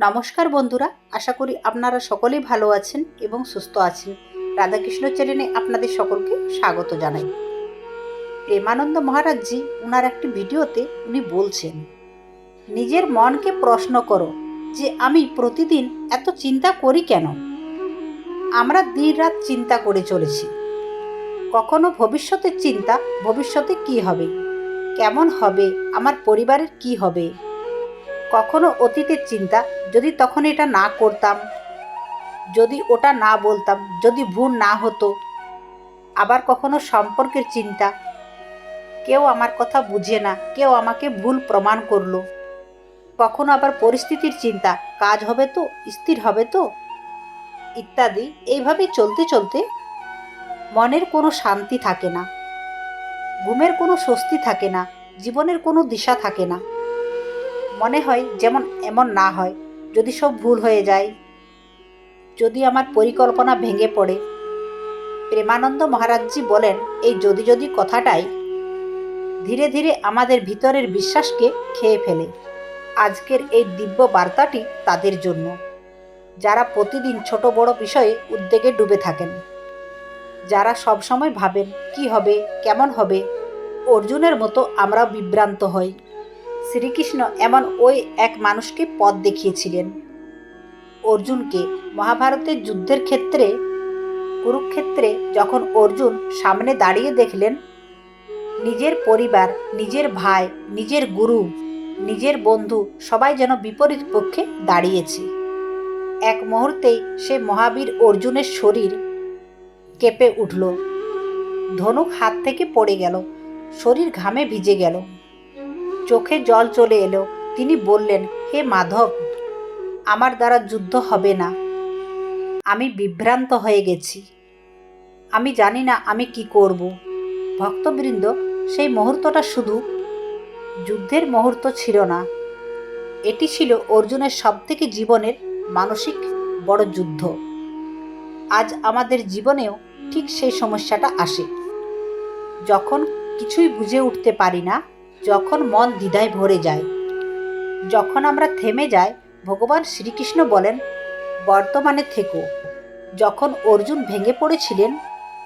নমস্কার বন্ধুরা, আশা করি আপনারা সকলেই ভালো আছেন এবং সুস্থ আছেন। রাধাকৃষ্ণ চ্যানেলে আপনাদের সকলকে স্বাগত জানাই। প্রেমানন্দ মহারাজজি ওনার একটি ভিডিওতে উনি বলছেন, নিজের মনকে প্রশ্ন করো যে আমি প্রতিদিন এত চিন্তা করি কেন? আমরা দিন রাত চিন্তা করে চলেছি। কখনো ভবিষ্যতের চিন্তা ভবিষ্যতে কি হবে? কেমন হবে? আমার পরিবারের কি হবে? কখনো অতীতের চিন্তা, যদি তখন এটা না করতাম, যদি ওটা না বলতাম, যদি ভুল না হতো, আবার কখনো সম্পর্কের চিন্তা। কেউ আমার কথা বুঝে না, কেউ আমাকে ভুল প্রমাণ করল। কখনো আবার পরিস্থিতির চিন্তা, কাজ হবে তো, স্থির হবে তো, ইত্যাদি। এইভাবে চলতে চলতে মনের কোনো শান্তি থাকে না, ঘুমের কোনো স্বস্তি থাকে না, জীবনের কোনো দিশা থাকে না। মনে হয় যেমন এমন না হয়। যদি সব ভুল হয়ে যায়, যদি আমার পরিকল্পনা ভেঙে পড়ে। প্রেমানন্দ মহারাজজি বলেন, এই যদি যদি কথাটাই ধীরে ধীরে আমাদের ভিতরের বিশ্বাসকে খেয়ে ফেলে। আজকের এই দিব্য বার্তাটি তাদের জন্য। যারা প্রতিদিন ছোট বড় বিষয়ে উদ্বেগে ডুবে থাকেন। যারা সবসময় ভাবেন, কি হবে? কেমন হবে? অর্জুনের মতো আমরা বিভ্রান্ত হই। শ্রীকৃষ্ণ এমন ওই এক মানুষকে পথ দেখিয়েছিলেন। অর্জুনকে মহাভারতের যুদ্ধের ক্ষেত্রে, কুরুক্ষেত্রে যখন অর্জুন সামনে দাঁড়িয়ে দেখলেন, নিজের পরিবার, নিজের ভাই, নিজের গুরু, নিজের বন্ধু সবাই যেন বিপরীত পক্ষে দাঁড়িয়েছে। এক মুহূর্তেই সে মহাবীর অর্জুনের শরীর কেঁপে উঠল। ধনুক হাত থেকে পড়ে গেল, শরীর ঘামে ভিজে গেল। চোখে জল চলে এলো। তিনি বললেন, হে মাধব, আমার দ্বারা যুদ্ধ হবে না। আমি বিভ্রান্ত হয়ে গেছি। আমি জানি না আমি কি করব। ভক্তবৃন্দ, সেই মুহূর্তটা শুধু যুদ্ধের মুহূর্ত ছিল না। এটি ছিল অর্জুনের সবথেকে জীবনের মানসিক বড় যুদ্ধ। আজ আমাদের জীবনেও ঠিক সেই সমস্যাটা আসে। যখন কিছুই বুঝে উঠতে পারি না যখন মন দ্বিধায় ভরে যায়। যখন আমরা থেমে যাই, ভগবান শ্রীকৃষ্ণ বলেন, বর্তমানে থেকো। যখন অর্জুন ভেঙে পড়েছিলেন,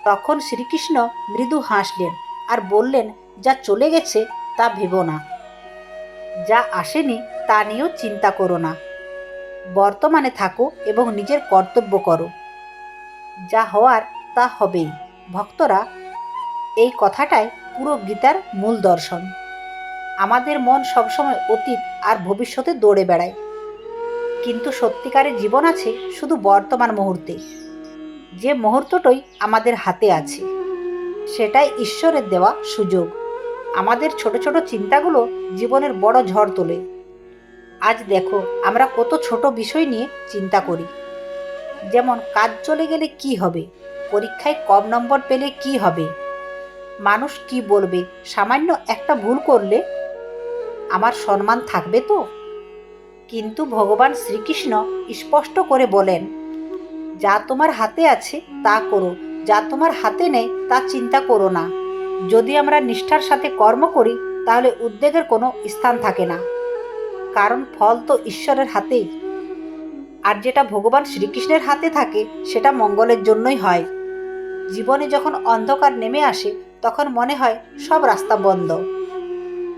তখন শ্রীকৃষ্ণ মৃদু হাসলেন আর বললেন, যা চলে গেছে, তা ভেবো না। যা আসেনি, তা নিয়েও চিন্তা করো না। বর্তমানে থাকো এবং নিজের কর্তব্য করো। যা হওয়ার, তা হবেই। ভক্তরা এই কথাটাই পুরো গীতার মূল দর্শন। আমাদের মন সবসময় অতীত আর ভবিষ্যতে দৌড়ে বেড়ায়। কিন্তু সত্যিকারের জীবন আছে শুধু বর্তমান মুহূর্তে। যে মুহূর্তটাই আমাদের হাতে আছে, সেটাই ঈশ্বরের দেওয়া সুযোগ। আমাদের ছোট ছোট চিন্তাগুলো জীবনের বড় ঝড় তোলে। আজ দেখো, আমরা কত ছোট বিষয় নিয়ে চিন্তা করি। যেমন, কাজ চলে গেলে কি হবে? পরীক্ষায় কম নম্বর পেলে কি হবে? মানুষ কি বলবে? সামান্য একটা ভুল করলে আমার সম্মান থাকবে তো? কিন্তু ভগবান শ্রীকৃষ্ণ স্পষ্ট করে বলেন, যা তোমার হাতে আছে তা করো, যা তোমার হাতে নেই তা চিন্তা করো না। যদি আমরা নিষ্ঠার সাথে কর্ম করি, তাহলে উদ্বেগের কোনো স্থান থাকে না। কারণ ফল তো ঈশ্বরের হাতেই। আর যেটা ভগবান শ্রীকৃষ্ণের হাতে থাকে, সেটা মঙ্গলের জন্যই হয়। জীবনে যখন অন্ধকার নেমে আসে, তখন মনে হয় সব রাস্তা বন্ধ।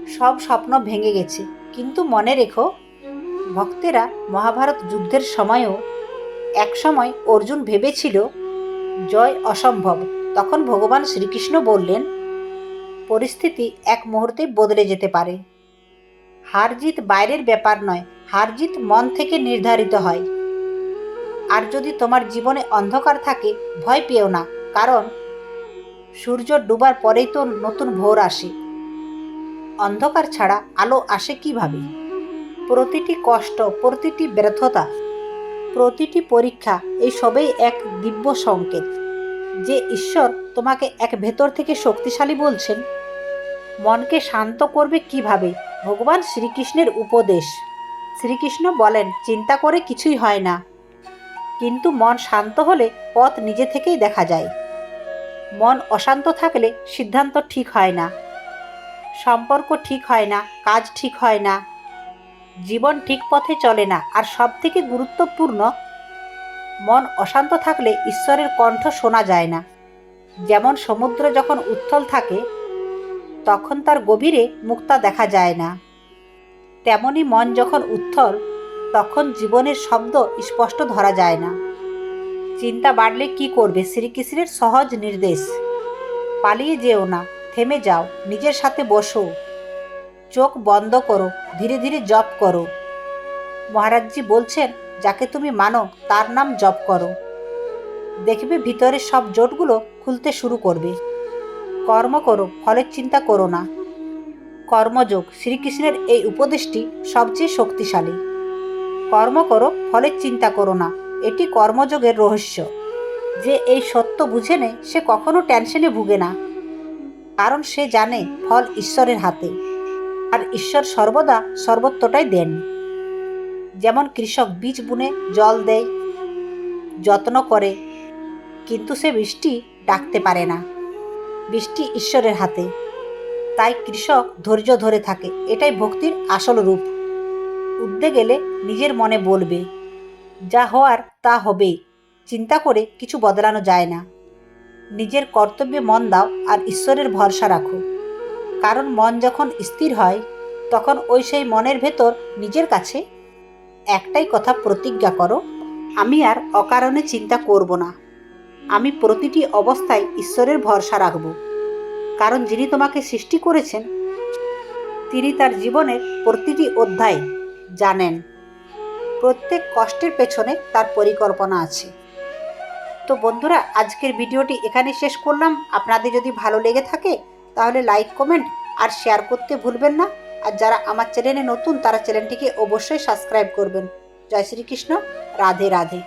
সব স্বপ্ন ভেঙে গেছে। কিন্তু মনে রেখো, ভক্তেরা মহাভারত যুদ্ধের সময়ও একসময় অর্জুন ভেবেছিল, জয় অসম্ভব। তখন ভগবান শ্রীকৃষ্ণ বললেন, পরিস্থিতি এক মুহূর্তে বদলে যেতে পারে। হার জিত বাইরের ব্যাপার নয় হার জিত মন থেকে নির্ধারিত হয়। আর যদি তোমার জীবনে অন্ধকার থাকে, ভয় পেও না, কারণ সূর্য ডুবার পরেই তো নতুন ভোর আসে। অন্ধকার ছাড়া আলো আসে কীভাবে? প্রতিটি কষ্ট, প্রতিটি ব্যর্থতা, প্রতিটি পরীক্ষা, এই সবেই এক দিব্য সংকেত। যে ঈশ্বর তোমাকে এক ভেতর থেকে শক্তিশালী বলছেন, মনকে শান্ত করবে কীভাবে? ভগবান শ্রীকৃষ্ণের উপদেশ। শ্রীকৃষ্ণ বলেন, চিন্তা করে কিছুই হয় না। কিন্তু মন শান্ত হলে পথ নিজে থেকেই দেখা যায়। মন অশান্ত থাকলে সিদ্ধান্ত ঠিক হয় না। সম্পর্ক ঠিক হয় না, কাজ ঠিক হয় না, জীবন ঠিক পথে চলে না, আর সব থেকে গুরুত্বপূর্ণ, মন অশান্ত থাকলে ঈশ্বরের কণ্ঠ শোনা যায় না। যেমন সমুদ্র যখন উত্থল থাকে, তখন তার গভীরে মুক্তা দেখা যায় না। তেমনি মন যখন উত্থল, তখন জীবনের শব্দ স্পষ্ট ধরা যায় না। চিন্তা বাড়লে কি করবে? শ্রীকৃষ্ণের সহজ নির্দেশ, পালিয়ে যেও না। থেমে যাও, নিজের সাথে বসো। চোখ বন্ধ করো, ধীরে ধীরে জপ করো। মহারাজজি বলছেন, যাকে তুমি মানো, তার নাম জপ করো। দেখবে ভিতরের সব জোটগুলো খুলতে শুরু করবে। কর্ম করো, ফলের চিন্তা করো না। কর্মযোগ, শ্রীকৃষ্ণের এই উপদেশটি সবচেয়ে শক্তিশালী। কর্ম করো, ফলের চিন্তা করো না, এটি কর্মযোগের রহস্য। যে এই সত্য বুঝে নেয় সে কখনো টেনশনে ভুগে না। কারণ সে জানে ফল ঈশ্বরের হাতে, আর ঈশ্বর সর্বদা সর্বত্রটাই দেন। যেমন কৃষক বীজ বুনে জল দেয়, যত্ন করে, কিন্তু সে বৃষ্টি ডাকতে পারে না। বৃষ্টি ঈশ্বরের হাতে। তাই কৃষক ধৈর্য ধরে থাকে, এটাই ভক্তির আসল রূপ। উদ্দে গেলে নিজের মনে বলবে, যা হওয়ার তা হবে। চিন্তা করে কিছু বদলানো যায় না। নিজের কর্তব্যে মন দাও আর ঈশ্বরের ভরসা রাখো। কারণ মন যখন স্থির হয়, তখন ওই সেই মনের ভেতর নিজের কাছে একটাই কথা প্রতিজ্ঞা করো, আমি আর অকারণে চিন্তা করব না। আমি প্রতিটি অবস্থায় ঈশ্বরের ভরসা রাখব। কারণ যিনি তোমাকে সৃষ্টি করেছেন, তিনি তার জীবনের প্রতিটি অধ্যায় জানেন। প্রত্যেক কষ্টের পেছনে তার পরিকল্পনা আছে। তো বন্ধুরা, আজকের ভিডিওটি এখানে শেষ করলাম। আপনাদের যদি ভালো লেগে থাকে, তাহলে লাইক, কমেন্ট আর শেয়ার করতে ভুলবেন না। আর যারা আমার চ্যানেলে নতুন, তারা চ্যানেলটিকে অবশ্যই সাবস্ক্রাইব করবেন। জয় শ্রীকৃষ্ণ। রাধে রাধে।